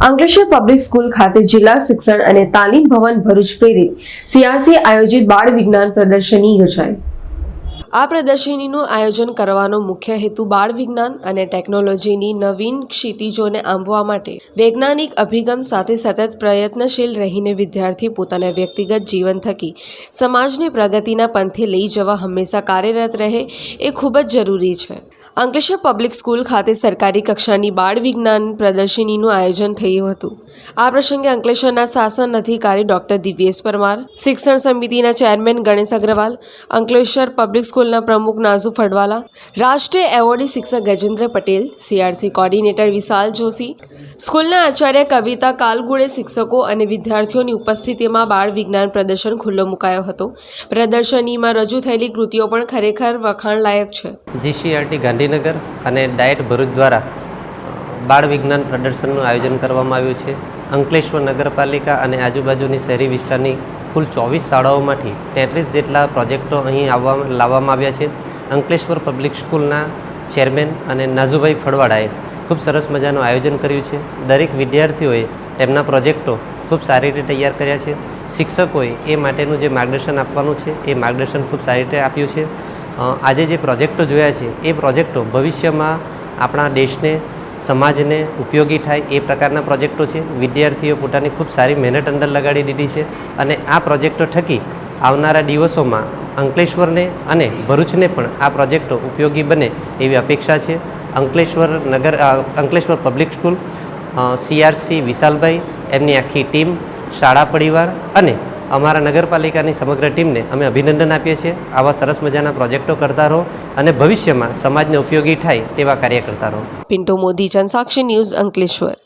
Ankleshwar public school ખાતે જિલ્લા શિક્ષણ અને તાલીમ ભવન ભરૂચ પ્રેરિત સીઆરસી આયોજિત બાળ વિજ્ઞાન પ્રદર્શની યોજાઈ. આ પ્રદર્શનીનું આયોજન કરવાનો મુખ્ય હેતુ બાળ વિજ્ઞાન અને ટેકનોલોજીની નવીન ક્ષિતિજોને આંબવા માટે. વૈજ્ઞાનિક અભિગમ સાથે સતત પ્રયત્નશીલ રહીને વિદ્યાર્થી પોતાના વ્યક્તિગત જીવન થકી સમાજને પ્રગતિના પંથે લઈ જવા હંમેશા કાર્યરત રહે એ ખૂબ જ જરૂરી છે. અંકલેશ્વર પબ્લિક સ્કૂલ ખાતે સરકારી કક્ષાની બાળ વિજ્ઞાન પ્રદર્શનીનું આયોજન થયું હતું. આ પ્રસંગે અંકલેશ્વરના શાસન અધિકારી ડોક્ટર દિવ્યેશ પરમાર, શિક્ષણ સમિતિના ચેરમેન ગણેશ અગ્રવાલ, અંકલેશ્વર પબ્લિક સ્કૂલના પ્રમુખ નાઝુ ફડવાલા, રાષ્ટ્રીય એવોર્ડી શિક્ષક ગજેન્દ્ર પટેલ સીઆરસી કોર્ડિનેટર વિશાલ જોશી, સ્કૂલના આચાર્ય કવિતા કાલગુડે શિક્ષકો અને વિદ્યાર્થીઓની ઉપસ્થિતિમાં બાળ વિજ્ઞાન પ્રદર્શન ખુલ્લો મુકાયો હતો. પ્રદર્શનીમાં રજૂ થયેલી કૃતિઓ પણ ખરેખર વખાણલાયક છે. જીસીઆરટી ગાંધીનગર અને ડાયટ ભરૂચ દ્વારા બાળ વિજ્ઞાન પ્રદર્શનનું આયોજન કરવામાં આવ્યું છે. અંકલેશ્વર નગરપાલિકા અને આજુબાજુની શહેરી વિસ્તારની કુલ ચોવીસ શાળાઓમાંથી તેત્રીસ જેટલા પ્રોજેક્ટો અહીં આવવા લાવવામાં આવ્યા છે. અંકલેશ્વર પબ્લિક સ્કૂલના ચેરમેન અને નાઝુભાઈ ફળવાડાએ ખૂબ સરસ મજાનું આયોજન કર્યું છે. દરેક વિદ્યાર્થીઓએ તેમના પ્રોજેક્ટો ખૂબ સારી રીતે તૈયાર કર્યા છે. શિક્ષકોએ એ માટેનું જે માર્ગદર્શન આપવાનું છે, એ માર્ગદર્શન ખૂબ સારી રીતે આપ્યું છે. આજે જે પ્રોજેક્ટો જોયા છે, એ પ્રોજેક્ટો ભવિષ્યમાં આપણા દેશને સમાજને ઉપયોગી થાય એ પ્રકારના પ્રોજેક્ટો છે. વિદ્યાર્થીઓ પોતાની ખૂબ સારી મહેનત અંદર લગાડી દીધી છે અને આ પ્રોજેક્ટો થકી આવનારા દિવસોમાં અંકલેશ્વરને અને ભરૂચને પણ આ પ્રોજેક્ટો ઉપયોગી બને એવી અપેક્ષા છે. અંકલેશ્વર નગર અંકલેશ્વર પબ્લિક સ્કૂલ સીઆરસી વિશાલભાઈ, એમની આખી ટીમ, શાળા પરિવાર અને અમારા નગરપાલિકાની સમગ્ર ટીમને અમે અભિનંદન આપીએ છીએ. આવા સરસ મજાના પ્રોજેક્ટો કરતા રહો અને ભવિષ્યમાં સમાજને ઉપયોગી થાય તેવા કાર્ય કરતા રહો. પિન્ટો મોદી, જનસાક્ષી ન્યૂઝ અંકલેશ્વર.